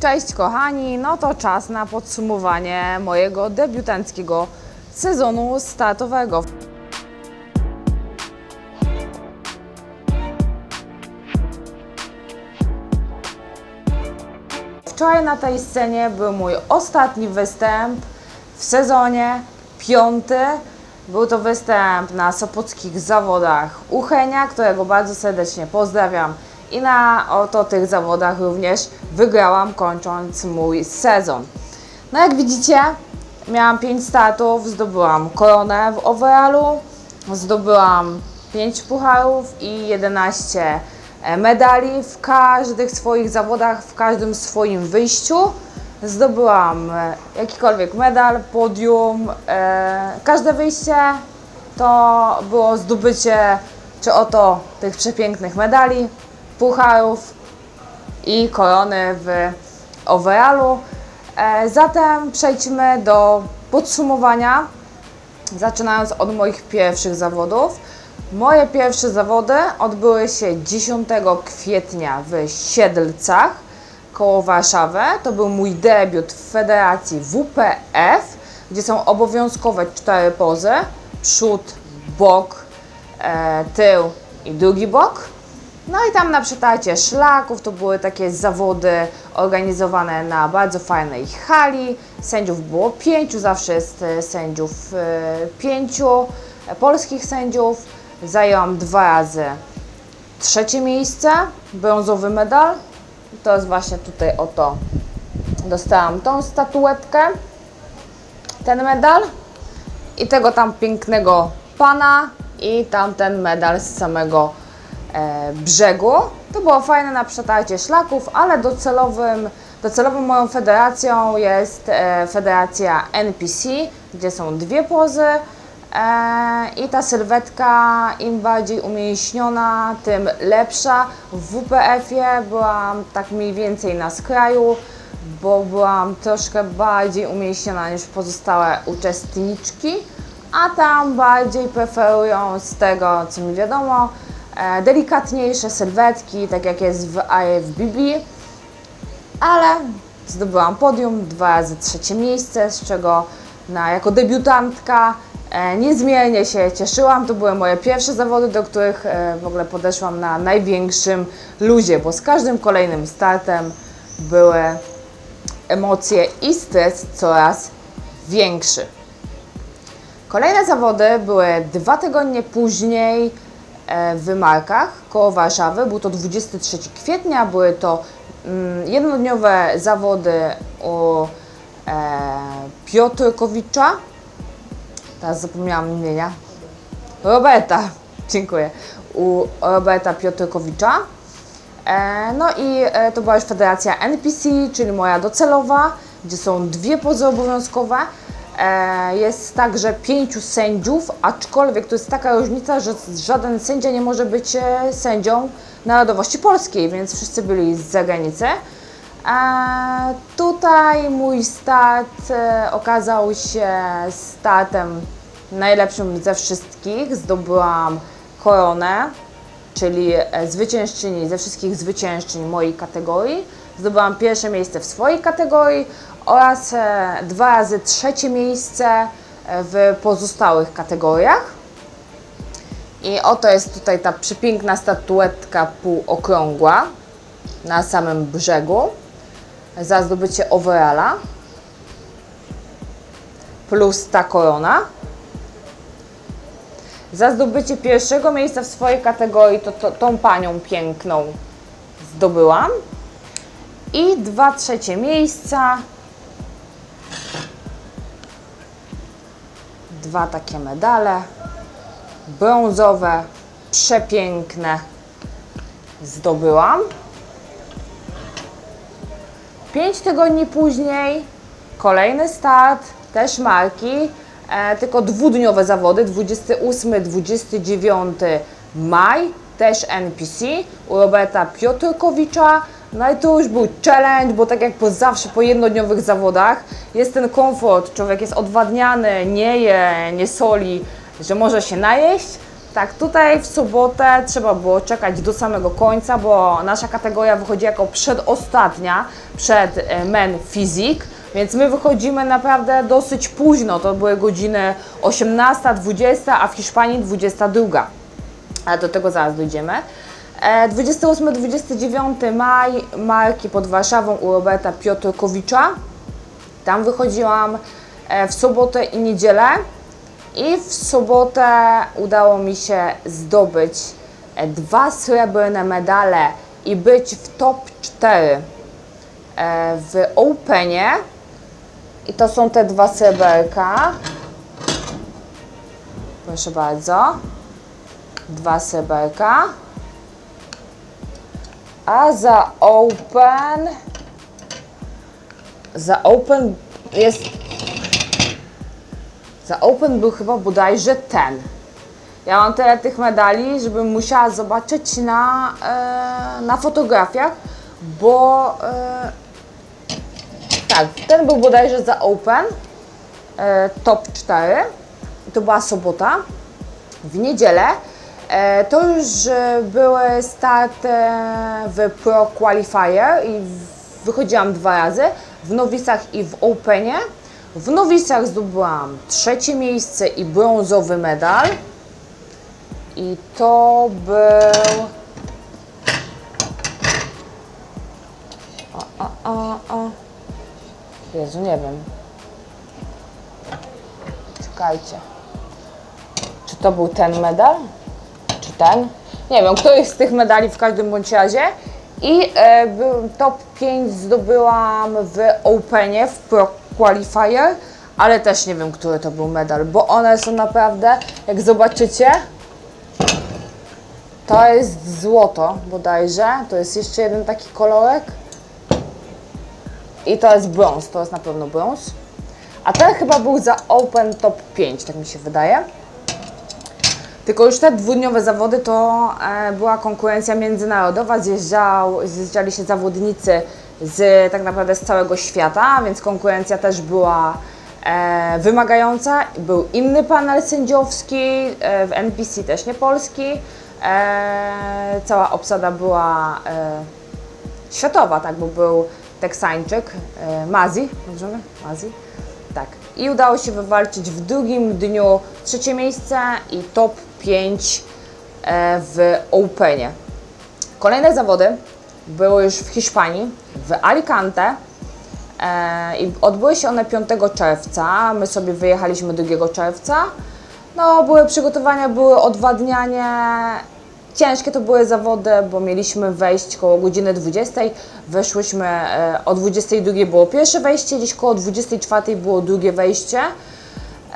Cześć kochani, no to czas na podsumowanie mojego debiutanckiego sezonu startowego. Wczoraj na tej scenie był mój ostatni występ w sezonie, piąty. Był to występ na sopockich zawodach Uchenia, którego bardzo serdecznie pozdrawiam. I na oto tych zawodach również wygrałam, kończąc mój sezon. No jak widzicie, miałam 5 startów, zdobyłam koronę w overallu, zdobyłam 5 pucharów i 11 e, medali w każdych swoich zawodach, w każdym swoim wyjściu. Zdobyłam e, jakikolwiek medal, podium, e, każde wyjście to było zdobycie czy oto tych przepięknych medali, pucharów i korony w overallu. E, zatem przejdźmy do podsumowania, zaczynając od moich pierwszych zawodów. Moje pierwsze zawody odbyły się 10 kwietnia w Siedlcach koło Warszawy. To był mój debiut w Federacji WPF, gdzie są obowiązkowe cztery pozy: przód, bok, e, tył i drugi bok. No i tam na przetarcie szlaków to były takie zawody organizowane na bardzo fajnej hali. Sędziów było pięciu, zawsze jest e, sędziów e, pięciu, e, polskich sędziów. Zajęłam dwa razy trzecie miejsce, brązowy medal. To jest właśnie tutaj oto. Dostałam tą statuetkę, ten medal i tego tam pięknego pana i tamten medal z samego brzegu. To było fajne na przetarcie szlaków, ale docelowym, docelową moją federacją jest e, federacja NPC, gdzie są dwie pozy e, i ta sylwetka im bardziej umięśniona, tym lepsza. W WPF-ie byłam tak mniej więcej na skraju, bo byłam troszkę bardziej umięśniona niż pozostałe uczestniczki, a tam bardziej preferują z tego, co mi wiadomo, e, delikatniejsze sylwetki, tak jak jest w IFBB, ale zdobyłam podium, dwa razy trzecie miejsce, z czego na, jako debiutantka e, niezmiernie się cieszyłam. To były moje pierwsze zawody, do których e, w ogóle podeszłam na największym luzie, bo z każdym kolejnym startem były emocje i stres coraz większy. Kolejne zawody były dwa tygodnie później e, w Markach koło Warszawy. Był to 23 kwietnia. Były to mm, jednodniowe zawody u e, Piotrkowicza. Teraz zapomniałam imienia. Roberta, dziękuję. U Roberta Piotrkowicza. E, No i e, to była już federacja NPC, czyli moja docelowa, gdzie są dwie pozy obowiązkowe. E, Jest także pięciu sędziów, aczkolwiek to jest taka różnica, że żaden sędzia nie może być e, sędzią narodowości polskiej, więc wszyscy byli z zagranicy. E, Tutaj mój start e, okazał się startem najlepszym ze wszystkich. Zdobyłam koronę czyli zwyciężczyni ze wszystkich zwyciężczyń mojej kategorii. Zdobyłam pierwsze miejsce w swojej kategorii oraz e, dwa razy trzecie miejsce e, w pozostałych kategoriach. I oto jest tutaj ta przepiękna statuetka półokrągła na samym brzegu za zdobycie overalla plus ta korona. Za zdobycie pierwszego miejsca w swojej kategorii to, to tą panią piękną zdobyłam. I dwa trzecie miejsca. Dwa takie medale. Brązowe, przepiękne zdobyłam. Pięć tygodni później kolejny start, też marki, e, tylko dwudniowe zawody, 28-29 maj, też NPC, u Roberta Piotrkowicza. No i to już był challenge, bo tak jak po zawsze po jednodniowych zawodach jest ten komfort, człowiek jest odwadniany, nie je, nie soli, że może się najeść, Tak, tutaj w sobotę trzeba było czekać do samego końca, bo nasza kategoria wychodzi jako przedostatnia przed e, Men Physique, więc my wychodzimy naprawdę dosyć późno. To były godziny 18, 20, a w Hiszpanii 22. Ale do tego zaraz dojdziemy. E, 28-29 maj marki pod Warszawą u Roberta Piotrkowicza. Tam wychodziłam e, w sobotę i niedzielę. I w sobotę udało mi się zdobyć e, dwa srebrne medale i być w top 4 e, w Openie. I to są te dwa sreberka. Proszę bardzo. Dwa sreberka. A za Open. Za Open jest za Open był chyba bodajże ten. Ja mam tyle tych medali, żebym musiała zobaczyć na, e, na fotografiach, bo e, tak, ten był bodajże za Open, e, top 4. To była sobota. W niedzielę to już e, były starty w Pro Qualifier i wychodziłam dwa razy, w Nowicach i w Openie. W Nowicach zdobyłam trzecie miejsce i brązowy medal. I to był... O, o, o, o. Jezu, nie wiem. Czekajcie. Czy to był ten medal? Ten? Nie wiem, któryś z tych medali w każdym bądź razie. I e, top 5 zdobyłam w Openie, w Pro Qualifier, ale też nie wiem, który to był medal, bo one są naprawdę, jak zobaczycie, to jest złoto bodajże, to jest jeszcze jeden taki kolorek i to jest brąz, to jest na pewno brąz. A ten chyba był za Open Top 5, tak mi się wydaje. Tylko już te dwudniowe zawody to e, była konkurencja międzynarodowa, zjeżdżał, zjeżdżali się zawodnicy z tak naprawdę z całego świata, więc konkurencja też była e, wymagająca. Był inny panel sędziowski, e, w NPC też nie polski. Cała obsada była światowa, tak, bo był Teksańczyk, Mazi, dobrze? Mazi? Tak. I udało się wywalczyć w drugim dniu trzecie miejsce i top 5 e, w Openie. Kolejne zawody były już w Hiszpanii, w Alicante. E, I odbyły się one 5 czerwca. My sobie wyjechaliśmy 2 czerwca. No, były przygotowania, były odwadnianie. Ciężkie to były zawody, bo mieliśmy wejść koło godziny 20. Weszłyśmy e, o 22 było pierwsze wejście, gdzieś koło 24 było drugie wejście.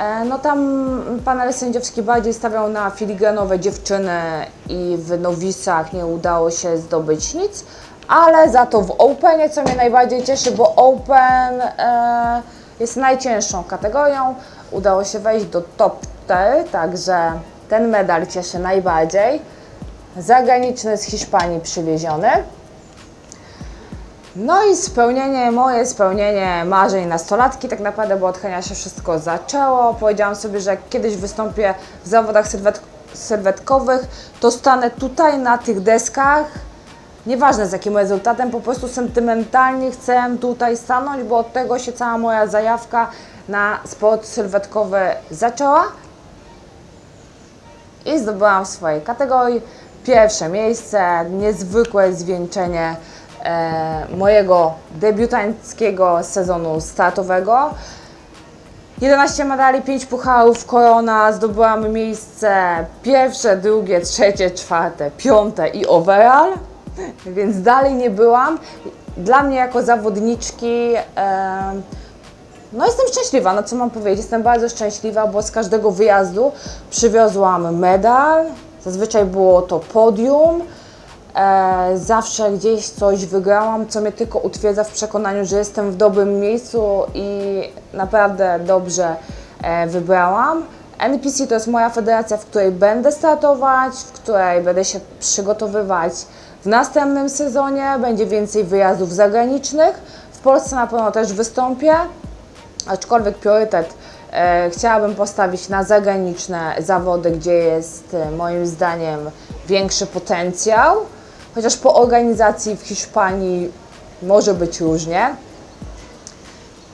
E, No tam panel sędziowski bardziej stawiał na filigranowe dziewczyny i w nowisach nie udało się zdobyć nic, ale za to w Openie, co mnie najbardziej cieszy, bo Open e, jest najcięższą kategorią, udało się wejść do top 4, także ten medal cieszy najbardziej. Zagraniczny z Hiszpanii przywieziony. No i spełnienie, moje spełnienie marzeń nastolatki, tak naprawdę, bo od Henia się wszystko zaczęło. Powiedziałam sobie, że jak kiedyś wystąpię w zawodach sylwet, sylwetkowych, to stanę tutaj na tych deskach. Nieważne z jakim rezultatem, po prostu sentymentalnie chcę tutaj stanąć, bo od tego się cała moja zajawka na sport sylwetkowy zaczęła i zdobyłam w swojej kategorii pierwsze miejsce, niezwykłe zwieńczenie mojego debiutanckiego sezonu startowego. 11 medali, 5 pucharów, korona, zdobyłam miejsce pierwsze, drugie, trzecie, czwarte, piąte i overall, więc dalej nie byłam. Dla mnie jako zawodniczki e, no jestem szczęśliwa, no co mam powiedzieć, jestem bardzo szczęśliwa, bo z każdego wyjazdu przywiozłam medal, zazwyczaj było to podium, e, zawsze gdzieś coś wygrałam, co mnie tylko utwierdza w przekonaniu, że jestem w dobrym miejscu i naprawdę dobrze e, wybrałam. NPC to jest moja federacja, w której będę startować, w której będę się przygotowywać w następnym sezonie, będzie więcej wyjazdów zagranicznych, w Polsce na pewno też wystąpię, aczkolwiek priorytet E, chciałabym postawić na zagraniczne zawody, gdzie jest e, moim zdaniem większy potencjał, chociaż po organizacji w Hiszpanii może być różnie.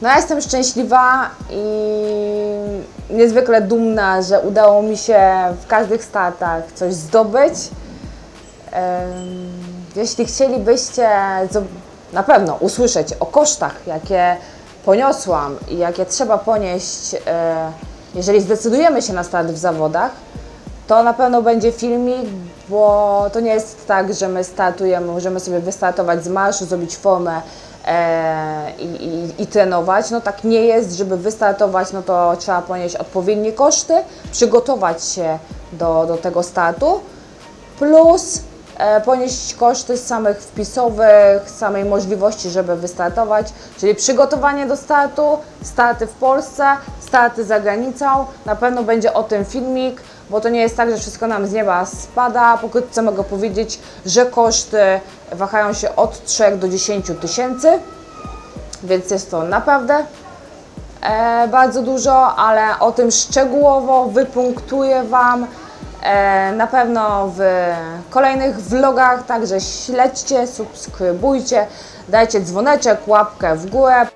No ja jestem szczęśliwa i niezwykle dumna, że udało mi się w każdych startach coś zdobyć. Jeśli chcielibyście na pewno usłyszeć o kosztach, jakie poniosłam i jakie trzeba ponieść, e, jeżeli zdecydujemy się na start w zawodach, to na pewno będzie filmik, bo to nie jest tak, że my startujemy, możemy sobie wystartować z marszu, zrobić formę e, i, i, i trenować. No tak nie jest, żeby wystartować, no to trzeba ponieść odpowiednie koszty, przygotować się do, do tego startu, plus e, ponieść koszty samych wpisowych, samej możliwości, żeby wystartować, czyli przygotowanie do startu, starty w Polsce, starty za granicą. Na pewno będzie o tym filmik, bo to nie jest tak, że wszystko nam z nieba spada. Pokrótce mogę powiedzieć, że koszty wahają się od 3 do 10 tysięcy, więc jest to naprawdę e, bardzo dużo, ale o tym szczegółowo wypunktuję Wam e, na pewno w kolejnych vlogach, także śledźcie, subskrybujcie, dajcie dzwoneczek, łapkę w górę.